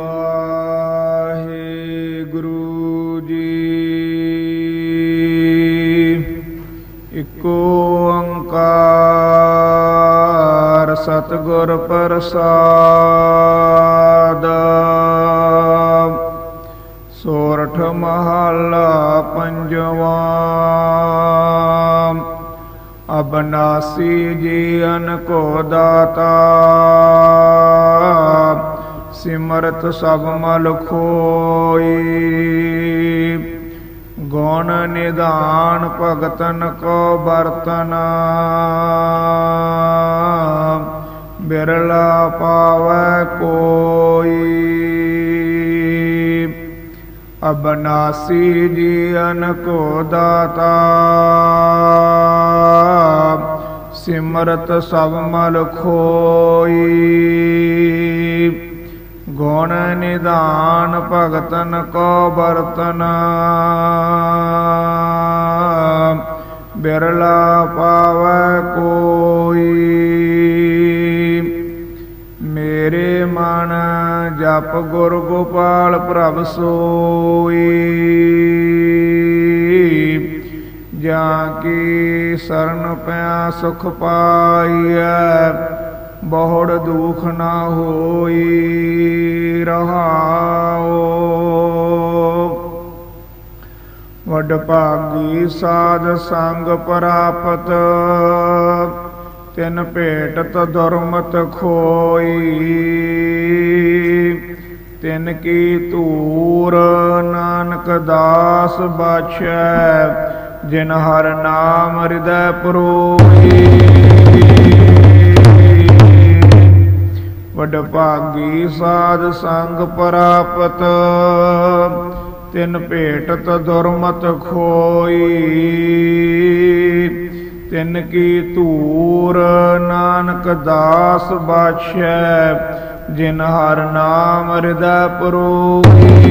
ਵਾਹਿਗੁਰੂ ਜੀ। ਇਕੋ ਓੰਕਾਰ ਸਤਿਗੁਰ ਪ੍ਰਸਾਦ। ਸੋਰਠ ਮਹਲਾ ਪੰਜਵਾ। ਅਬਨਾਸੀ ਜੀਵਨ ਕੋ ਦਾਤਾ। ਸਿਮਰਤ ਸਭ ਮਲ ਖੋਈ। ਗੁਣ ਨਿਧਾਨ ਭਗਤਨ ਕੋ ਬਰਤਨ ਬਿਰਲਾ ਪਾਵੈ ਕੋਈ। ਅਬਨਾਸੀ ਜੀਵਨ ਕੋ ਦਾਤਾ। ਸਿਮਰਤ ਸਭ ਮਲ ਖੋਈ। ਗੁਣ ਨਿਧਾਨ ਭਗਤਨ ਕੋ ਬਰਤਨ ਬਿਰਲਾ ਪਾਵੈ ਕੋਈ। ਮੇਰੇ ਮਨ ਜਪ ਗੁਰ ਗੋਪਾਲ ਪ੍ਰਭ ਸੋਈ। ਜਾਂ ਕੀ ਸਰਨ ਪਿਆ ਸੁਖ ਪਾਈਐ। ਬਹੁੜ ਦੁਖ ਨਾ ਹੋਈ ਰਹਾਓ ਵਡ ਭਾਗੀ ਸਾਧ ਸੰਗ ਪ੍ਰਾਪਤ, ਤਿਨ ਭੇਟਤ ਦੁਰਮਤ ਖੋਈ। ਤਿਨ ਕੀ ਧੂਰ ਨਾਨਕ ਦਾਸ ਬਾਛੈ ਜਿਨ ਹਰ ਨਾਮ ਹਿਰਦੈ ਪਰੋਈ। ਵਡ ਭਾਗੀ ਸਾਧ ਸੰਗ ਪ੍ਰਾਪਤ, ਤਿਨ ਭੇਟਤ ਦੁਰਮਤ ਖੋਈ, ਤਿਨ ਕੀ ਧੂਰ ਨਾਨਕ ਦਾਸ ਬਾਛੈ ਜਿਨ ਹਰ ਨਾਮ ਹਿਰਦੈ ਪਰੋਈ।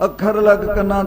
ਅੱਖਰ ਲਗ ਕੰਨਾਂ